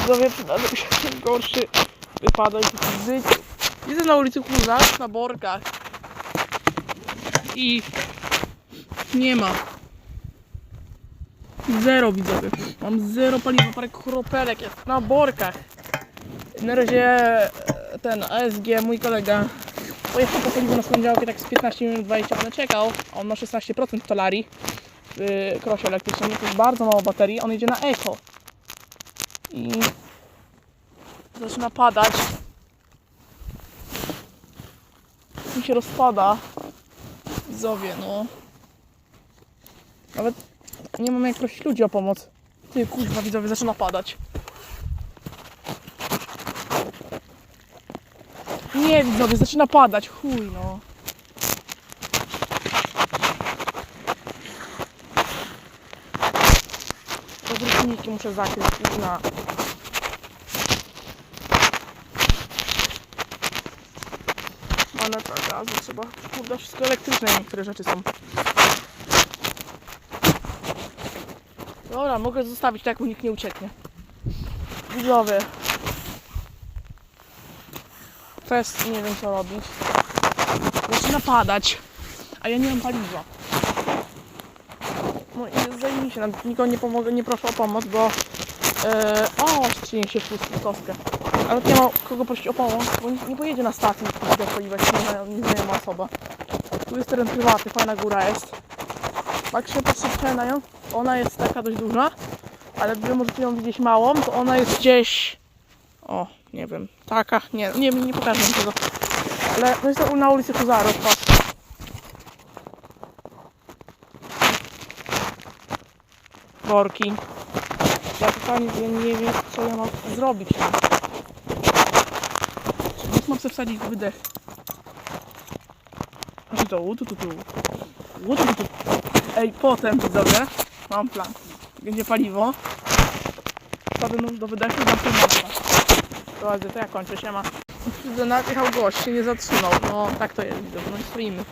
Widzowie, przydarzył się gorszy wypadek w życiu. Widzę na ulicy Huzarz, na Borkach. I nie ma. Zero widzowie. Mam zero paliwa, parę kropelek jest na Borkach. Na razie e, ten ASG, mój kolega, pojechał po paliwo na swoją działkę tak z 15 minut 20 minut czekał. On ma 16% tolarii w krosie elektrycznym. To jest bardzo mało baterii. On jedzie na eko. I zaczyna padać. Mi się rozpada. Zowie, no. Nawet nie mam jak prosić ludzi o pomoc. Ty kurwa widzowie, zaczyna padać. Nie widzowie, zaczyna padać, chuj no. Odręczniki muszę zakryć, kurna. Maneta gazu trzeba. Kurde, wszystko elektryczne niektóre rzeczy są. Dobra, mogę zostawić tak, bo nikt nie ucieknie. Widzowie. Teraz nie wiem co robić. Zaczyna padać, a ja nie mam paliwa. No i zajmij się, nikogo nie pomogę, nie proszę o pomoc, bo... E, o, ścinie się w kostkę. Ale nie ma kogo prosić o pomoc, bo nie, nie pojedzie na stację kurde, paliwać nieznajoma osoba. Tu jest teren prywatny, fajna góra jest. Jak się patrzę na ją, ona jest taka dość duża, ale wy możecie ją widzieć małą, to ona jest gdzieś... O, nie wiem, taka, nie, nie, nie pokażę wam tego. Ale no jest to na ulicy Huzarów, patrz. Worki. Ja totalnie nie wiem, co ja mam zrobić. Sobie wsadzić wydech? Znaczy to, tu, tu, tu. Tu, tu, tu. Ej, potem widzowie, mam plan. Będzie paliwo. Wstawię nóż do wydechu zamknę masę. Dobrze, to ja kończę, siema. Najechał gość, się nie zatrzymał. No, tak to jest, widzowie, no i stoimy.